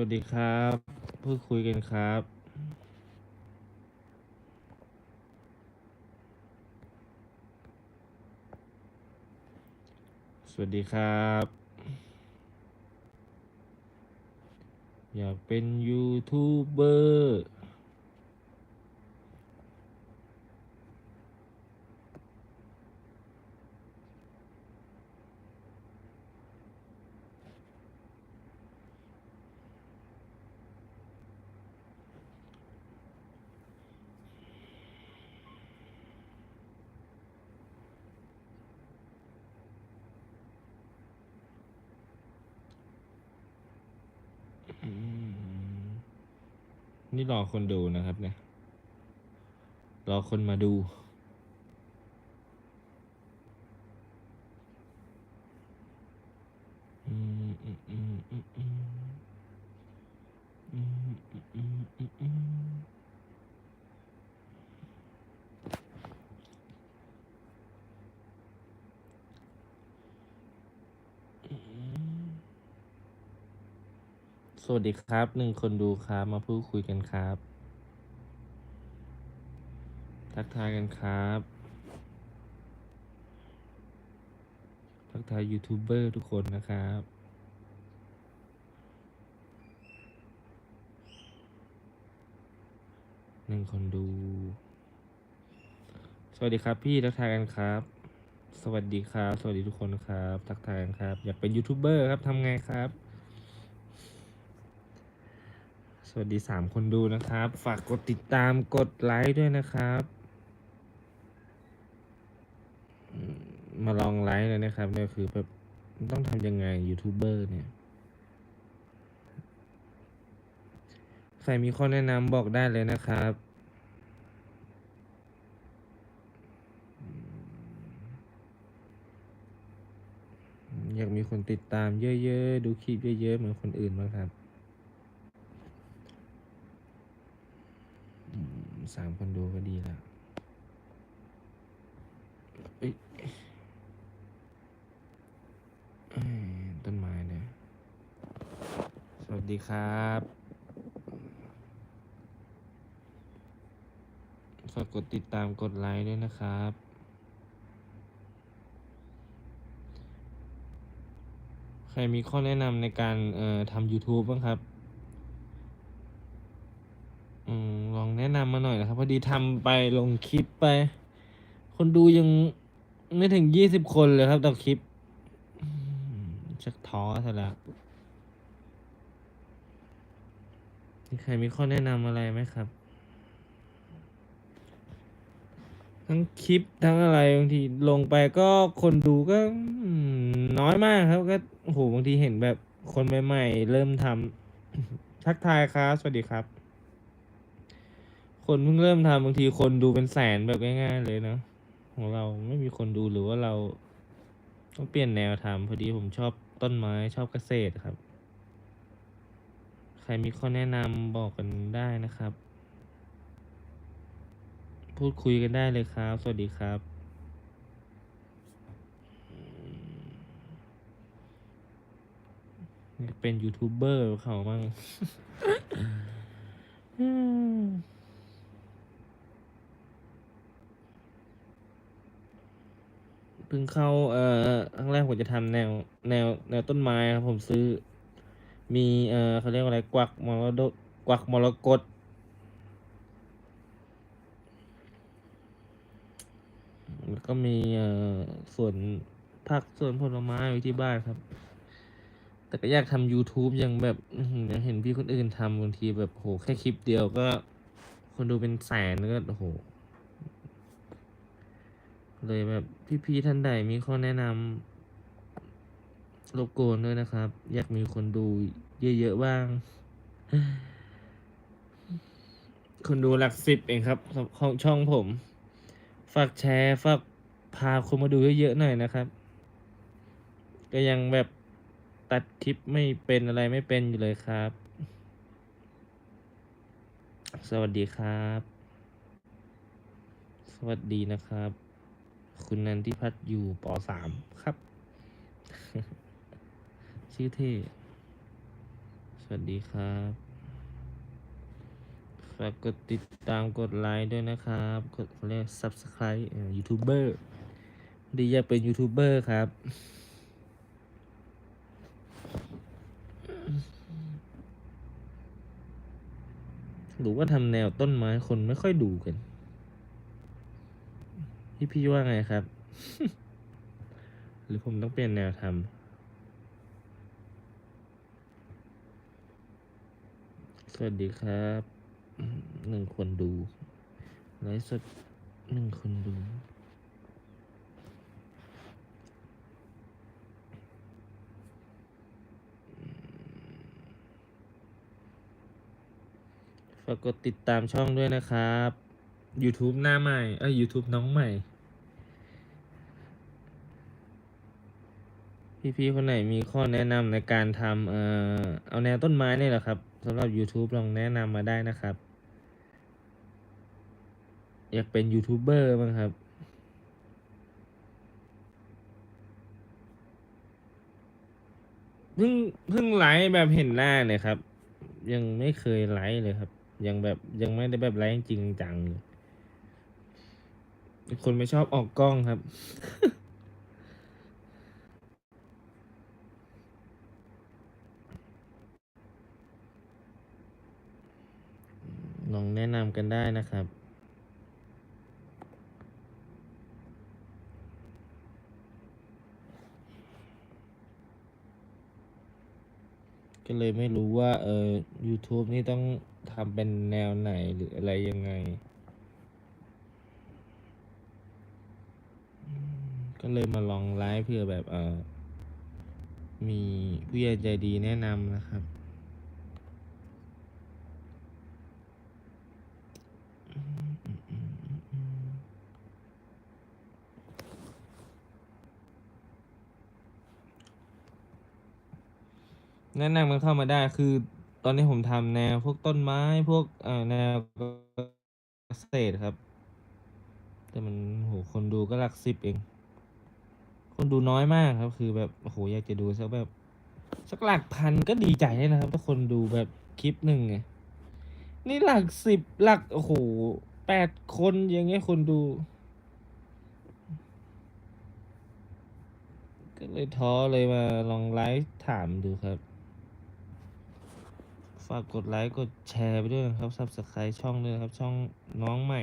วัสดีครับพูดคุยกันครับ สวัสดีครับ อยากเป็นยูทูบเบอร์ อืม นี่รอคนดูนะครับเนี่ย รอคนมาดู อืมอืมอืมอืมอืมอืมอืมอืมอืมอืมส วัสดีครับหนึ่งคนดูครับมาพูดคุยกันครับ ทักทายกันครับ ทักทายยูทูบเบอร์ทุกคนนะครับหนึ่งคนดู สวัสดีครับพี่ทักทายกันครับ สวัสดีครับ สวัสดีทุกคนครับ ทักทายกันครับ อยากเป็นยูทูบเบอร์ครับทำไงครับ สวัสดีสามคนดูนะครับ ฝากกดติดตามกดไลค์ด้วยนะครับ มาลองไลค์เลยนะครับเนี่ยคือแบบต้องทำยังไงยูทูบเบอร์เนี่ย ใครมีข้อแนะนำบอกได้เลยนะครับอืมอยากมีคนติดตามเยอะๆ ดูคลิปเยอะๆ เหมือนคนอื่นบ้างครับอืม สามคนดูก็ดีแล้วเอ้ยต้นไม้เนี่ยสวัสดีครับ ฝากกดติดตามกดไลค์ด้วยนะครับใครมีข้อแนะนำในการเอ่อทำ YouTube บ้างครับ อืมลองแนะนำมาหน่อยนะครับ พอ ดีทำไปลงคลิปไป คนดูยังไม่ถึงยี่สิบคนเลยครับต่อคลิปชักท้อซะแล้วมีใครมีข้อแนะนำอะไรไหมครับ ทั้งคลิปทั้งอะไรบางทีลงไปก็คนดูก็น้อยมากครับ ก็โหบางทีเห็นแบบคนใหม่ๆเริ่มทำทักทายครับ สวัสดีครับ คนเพิ่งเริ่มทำบางทีคนดูเป็นแสนแบบง่าย ๆ เลยเนาะของเราไม่มีคนดูหรือว่าเราต้องเปลี่ยนแนวทำพอดีผมชอบต้นไม้ชอบเกษตรครับ ใครมีข้อแนะนำบอกกันได้นะครับ พูดคุยกันได้เลยครับ สวัสดีครับ เป็นยูทูบเบอร์เขาบ้าง อืมเพิ่งเข้าเอ่อครั้งแรกผมจะทำแนวแนวแนวต้นไม้ครับผมซื้อ มีเอ่อเขาเรียกว่าอะไรกวักมรดกกวักมรกตแล้วก็มีเอ่อสวนผักสวนผลไม้ไว้ที่บ้านครับ แต่ก็อยากทำ YouTube อย่างแบบอื้อหือเห็นพี่คนอื่นทำบางทีแบบโหแค่คลิปเดียวก็ คนดูเป็นแสนก็โอ้โห เลยแบบพี่ๆท่านใดมีข้อแนะนำรบกวนด้วยนะครับ อยากมีคนดูเยอะๆบ้าง คนดูหลักสิบเองครับ ของช่องผม ฝากแชร์ ฝากพาคนมาดูเยอะๆหน่อยนะครับ ก็ยังแบบตัดคลิปไม่เป็นอะไรไม่เป็นอยู่เลยครับ สวัสดีครับ สวัสดีนะครับ คุณนันทิพัฒน์อยู่ปสามครับ ชื่อเท่ สวัสดีครับ ฝากกดติดตามกดไลค์ด้วยนะครับ กดเรียก subscribe ยูทูบเบอร์ดีอยากเป็นยูทูบเบอร์ครับหรือว่าทำแนวต้นไม้คนไม่ค่อยดูกัน พี่พี่ว่าไงครับ หรือผมต้องเปลี่ยนแนวทำสวัสดีครับหนึ่งคนดูไลฟ์สดหนึ่งคนดูฝากกดติดตามช่องด้วยนะครับ YouTube หน้าใหม่ เอ้ย YouTube น้องใหม่ พี่ๆคนไหนมีข้อแนะนำในการทำเอ่อเอาแนวต้นไม้เนี่ยแหละครับสำหรับ YouTube ลองแนะนำมาได้นะครับ อยากเป็นยูทูบเบอร์บ้างครับ เพิ่งเพิ่งไลฟ์แบบเห็นหน้าเนี่ยครับ ยังไม่เคยไลฟ์เลยครับ ยังแบบยังไม่ได้แบบไลฟ์จริงจังเลยคนไม่ชอบออกกล้องครับ ลองแนะนำกันได้นะครับก็เลยไม่รู้ว่าเออ YouTube นี่ต้องทำเป็นแนวไหนหรืออะไรยังไง ก็เลยมาลองไลฟ์เพื่อแบบเออมีผู้ใหญ่ใจดีแนะนำนะครับ แนะนำกันเข้ามาได้คือ ตอนนี้ผมทำแนวพวกต้นไม้พวกเอ่อแนวเกษตรครับ แต่มันโหคนดูก็หลักสิบเอง คนดูน้อยมากครับ คือแบบโอ้โหอยากจะดูสักแบบ สักหลักพันก็ดีใจแล้วนะครับถ้าคนดูแบบคลิปหนึ่งไงนี่หลักสิบหลักโอ้โหแปดคนอย่างเงี้ยคนดู ก็เลยท้อเลยมาลองไลฟ์ถามดูครับากกดไลค์กดแชร์ไปด้วยนะครับ subscribe ช่องด้วยครับ ช่องน้องใหม่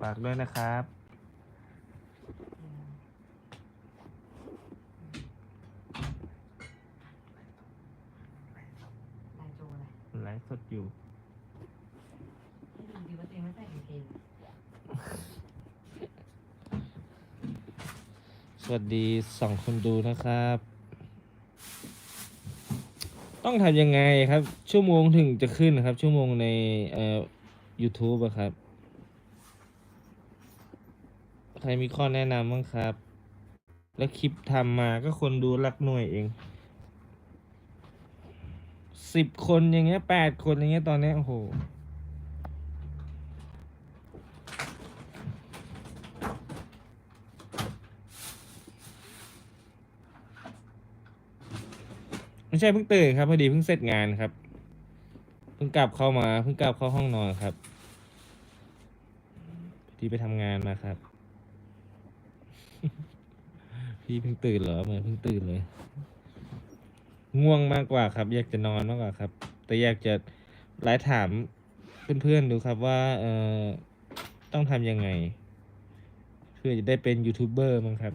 ฝากด้วยนะครับไรไลฟ์สดอยู่ ให้ดูดีว่าตัวเองไม่ใส่กางเกง ส วัสดีสองคนดูนะครับ ต้องทำยังไงครับ ชั่วโมงถึงจะขึ้นนะครับ ชั่วโมงในเอ่อ YouTube อะครับ ใครมีข้อแนะนำบ้างครับ แล้วคลิปทำมาก็คนดูหลักหน่วยเองสิบคนอย่างเงี้ยแปดคนอย่างเงี้ยตอนนี้โอ้โห ไม่ใช่เพิ่งตื่นครับพอดีเพิ่งเสร็จงานครับ เพิ่งกลับเข้ามาเพิ่งกลับเข้าห้องนอนครับพอดีไปทำงานมาครับ พี่เพิ่งตื่นเหรอเหมือนเพิ่งตื่นเลย ง่วงมากกว่าครับ อยากจะนอนมากกว่าครับ แต่อยากจะไลฟ์ถามเพื่อนๆดูครับว่าเอ่อต้องทำยังไง เพื่อจะได้เป็นยูทูบเบอร์มั้งครับ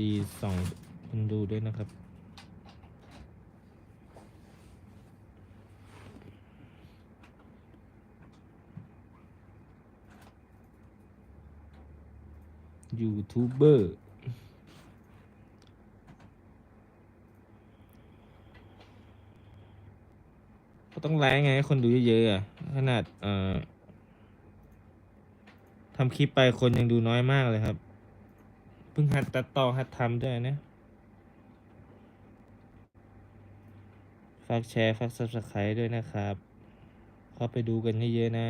ดีสองคนดูด้วยนะครับ ยูทูบเบอร์ก็ต้องไลฟ์ไงให้คนดูเยอะๆอะ ขนาด เอ่อำคลิปไปคนยังดูน้อยมากเลยครับ พิ่งหัดตัดต่อหัดทำด้วยนะ ฝากแชร์ ฝาก subscribe ด้วยนะครับ เข้าไปดูกันเยอะๆนะ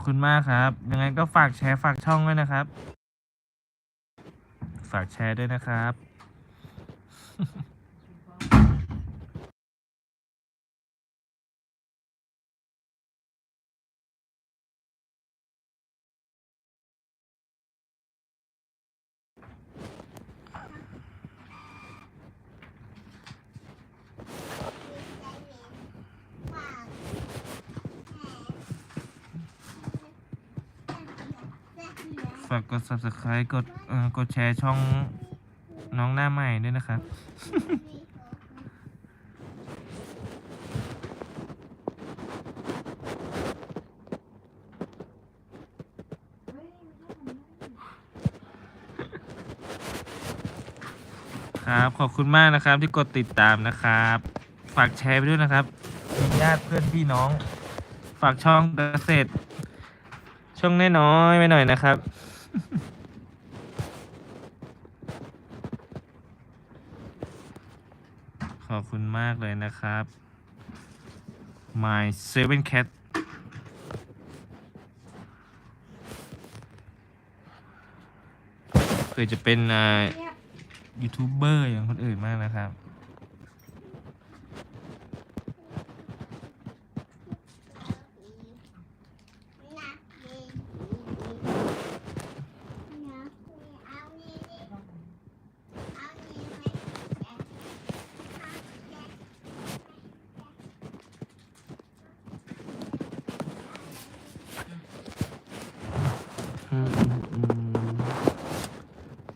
อบคุณมากครับ ยังไงก็ฝากแชร์ฝากช่องด้วยนะครับ ฝากแชร์ด้วยนะครับ ฝากกด subscribe กดกดแชร์ช่องน้องหน้าใหม่ด้วยนะครับครับขอบคุณมากนะครับที่กดติดตามนะครับ ฝากแชร์ไปด้วยนะครับญาติเพื่อนพี่น้อง ฝากช่องเกษตรช่องน้อยๆไปหน่อยนะครับ ขอบคุณมากเลยนะครับ My Seven Cat เผื่อจะเป็นอ่าเงียบยูทูบเบอร์อย่างคนอื่นมากนะครับ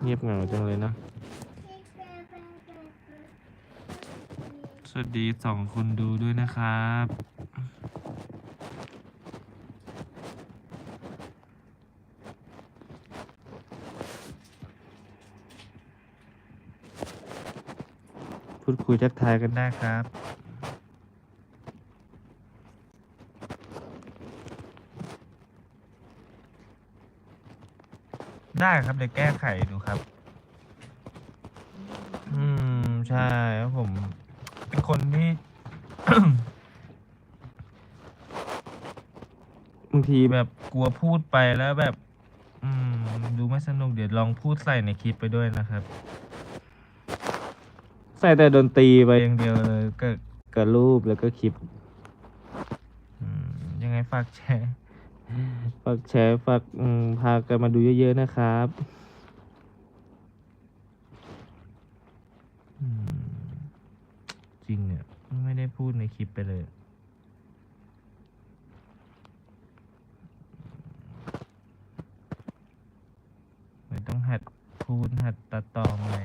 เงียบเหงาจังเลยนะ สวัสดีสองคนดูด้วยนะครับ พูดคุยทักทายกันได้ครับ ได้ครับเดี๋ยวแก้ไขดูครับ อืมใช่ครับผม เป็นคนที่ บางทีแบบกลัวพูดไปแล้วแบบ อืม ดูไม่สนุกเดี๋ยวลองพูดใส่ในคลิปไปด้วยนะครับ ใส่แต่ดนตรีไปอย่างเดียวเลยก็กับรูปแล้วก็คลิป อืมยังไงฝากแชร์ ฝากแชร์ฝากพากันมาดูเยอะ ๆ นะครับจริงเนี่ยไม่ได้พูดในคลิปไปเลยไม่ต้องหัดพูดหัดตัดต่อใหม่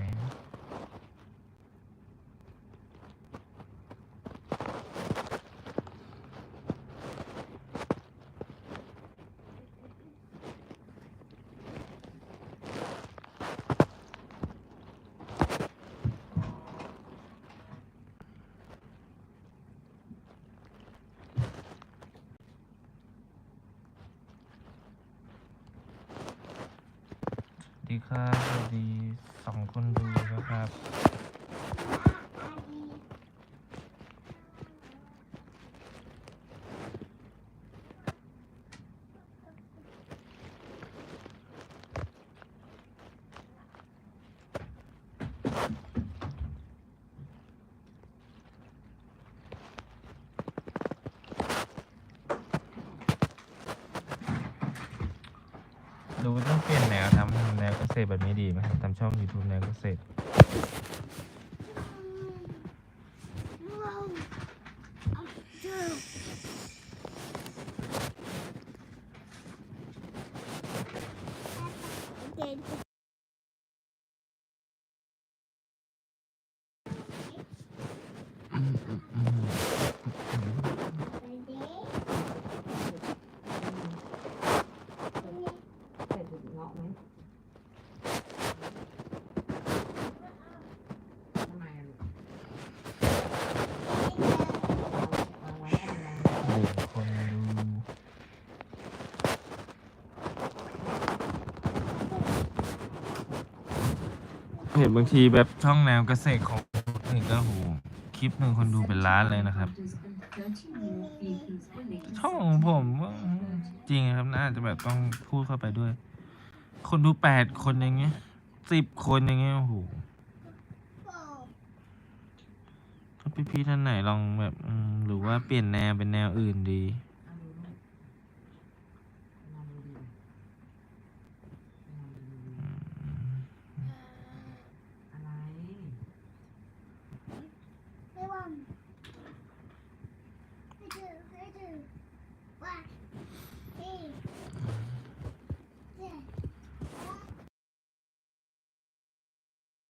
สวัสดีครับ สวัสดีสองคนดูนะครับ ดูต้องเปลี่ยนแนวทำแนวเก ษตรแบบนี้ดีไหมทำช่อง YouTube แนวเกษตร เห็นบางทีแบบช่องแนวเกษตรของนอื่ก็โหคลิปหนึ่งคนดูเป็นล้านเลยนะครับ ช่องของผมว่าจริงครับน่าจะแบบต้องพูดเข้าไปด้วย คนดูแปดคนอย่างเงี้ยสิบคนอย่างเงี้ยโอ้โหถ้าพี่ๆท่านไหนลองแบบหรือว่าเปลี่ยนแนวเป็นแนวอื่นดี